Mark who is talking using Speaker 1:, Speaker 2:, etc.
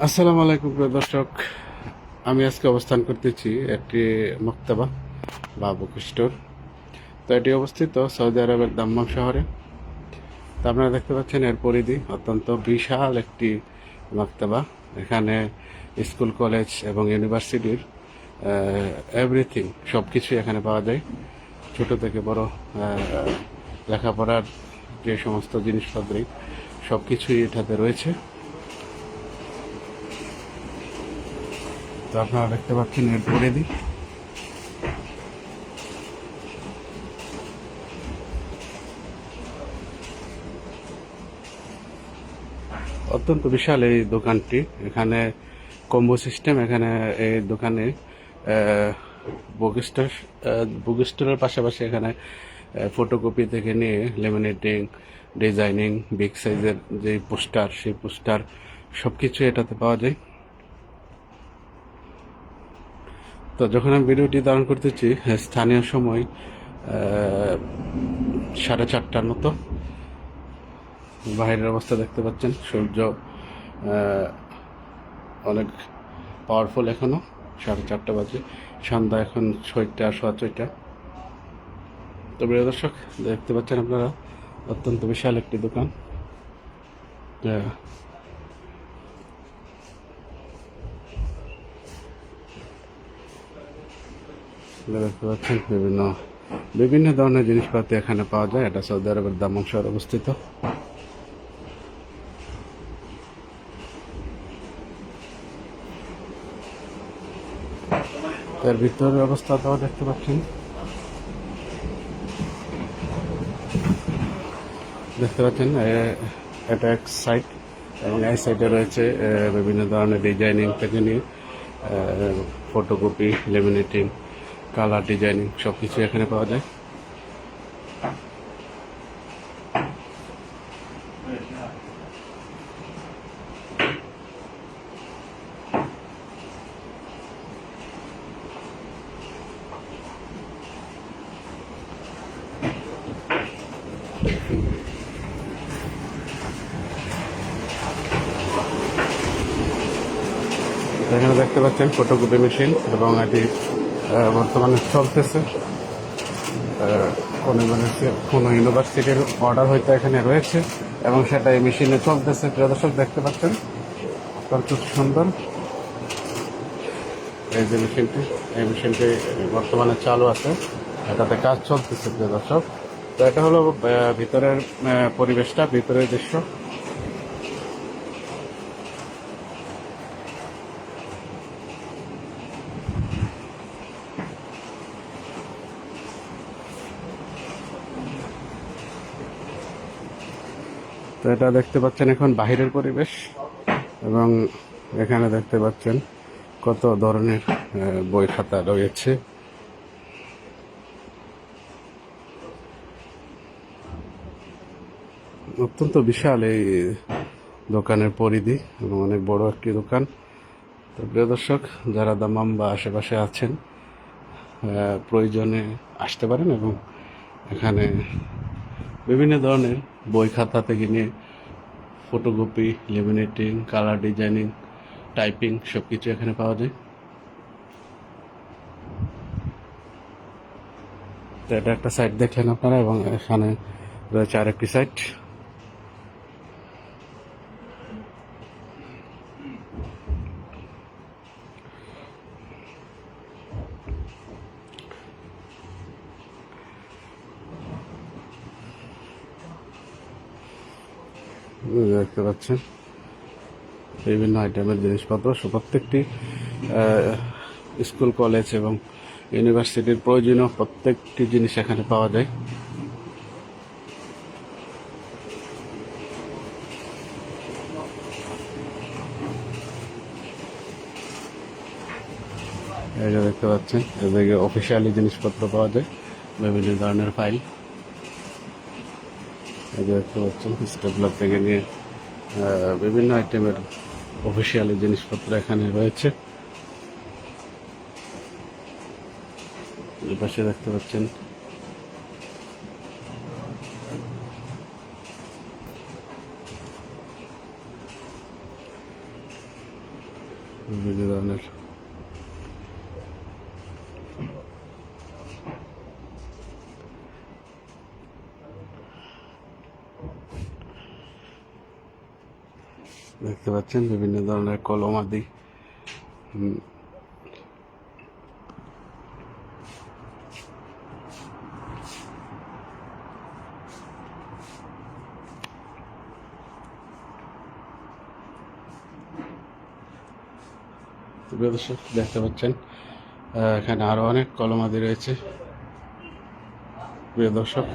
Speaker 1: আসসালামু আলাইকুম প্রিয় দর্শক। আমি আজকে অবস্থান করতেছি একটি মক্তবা বা বুক স্টোর। তো এটি অবস্থিত সৌদি আরবের দাম্মাম শহরে। তো আপনারা দেখতে পাচ্ছেন এর পরিধি অত্যন্ত বিশাল একটি মক্তবা। এখানে স্কুল, কলেজ এবং ইউনিভার্সিটির এভরিথিং সব কিছুই এখানে পাওয়া যায়। ছোট থেকে বড় লেখাপড়ার যে সমস্ত জিনিসপত্রই সব কিছুই এটাতে রয়েছে। তো আপনারা দেখতে পাচ্ছেন, এর পরিধি অত্যন্ত বিশাল এই দোকানটি। এখানে কম্বো সিস্টেম এখানে এই দোকানে বুক স্টোর বুক স্টোরের পাশাপাশি এখানে ফটোকপি থেকে নিয়ে লেমিনেটিং ডিজাইনিং বিগ সাইজের যে পোস্টার সেই পোস্টার সব কিছু এটাতে পাওয়া যায়। তো যখন আমি ভিডিওটি ধারণ করতেছি স্থানীয় সময় সাড়ে চারটার মতো, বাইরের অবস্থা দেখতে পাচ্ছেন, সূর্য অনেক পাওয়ারফুল এখনও, সাড়ে চারটা বাজে, সন্ধ্যা এখন ছয়টা, সোয়া ছয়টা। তো প্রিয় দর্শক, দেখতে পাচ্ছেন আপনারা, অত্যন্ত বিশাল একটি দোকান। দেখতে পাচ্ছেন বিভিন্ন বিভিন্ন ধরনের জিনিসপাতি এখানে পাওয়া যায়। এটা সৌদি আরবের দামম শহরে অবস্থিত। এর ভিতরের অবস্থাটাও দেখতে পাচ্ছেন। দেখতে পাচ্ছেন এটা এক সাইড এবং এই সাইডে রয়েছে বিভিন্ন ধরনের ডিজাইনিং থেকে নিয়ে ফটোকপি লেমিনেটিং কালার ডিজাইনিং সব কিছু এখানে পাওয়া যায়। এখানে দেখতে পাচ্ছেন ফটোকপি মেশিন এবং এটি বর্তমানে চলতেছে। কোনো ইউনিভার্সি- কোনো ইউনিভার্সিটির অর্ডার হয়তো এখানে রয়েছে এবং সেটা এই মেশিনে চলতেছে। প্রিয় দর্শক, দেখতে পাচ্ছেন? অত্যন্ত সুন্দর। এই যে মেশিনটি এই মেশিনটি বর্তমানে চালু আছে। এটাতে কাজ চলতেছে, প্রিয় দর্শক। তো এটা হলো ভিতরের পরিবেশটা, ভিতরের দৃশ্য। তো এটা দেখতে পাচ্ছেন এখন বাহিরের পরিবেশ এবং এখানে দেখতে পাচ্ছেন কত ধরনের বই খাতা রয়েছে। অত্যন্ত বিশাল এই দোকানের পরিধি এবং অনেক বড় একটি দোকান। তো প্রিয় দর্শক, যারা দামাম বা আশেপাশে আছেন প্রয়োজনে আসতে পারেন এবং এখানে বিভিন্ন ধরনের বই খাতা থেকে নিয়ে photocopy laminating colour designing typing সব কিছু এখানে পাওয়া যায়। তো এটা একটা সাইট দেখলেন আপনারা এবং এখানে রয়েছে আরেকটি সাইট দেখতে পাচ্ছেন। বিভিন্ন আইটেমের জিনিসপত্র প্রত্যেকটি স্কুল, কলেজ এবং ইউনিভার্সিটির প্রয়োজনীয় প্রত্যেকটি জিনিস এখানে পাওয়া যায়। যে দেখতে পাচ্ছেন, এদিকে অফিসিয়ালি জিনিসপত্র পাওয়া যায়, বিভিন্ন ধরনের ফাইল দেখতে পাচ্ছেন স্টেপলার থেকে নিয়ে বিভিন্ন আইটেমের অফিসিয়ালি জিনিসপত্র এখানে রয়েছে। পাশে দেখতে পাচ্ছেন। বিভিন্ন ধরনের দেখতে পাচ্ছেন, বিভিন্ন ধরনের কলম আদি। দেখতে পাচ্ছেন এখানে আরও অনেক কলমাদি রয়েছে। প্রিয় দর্শক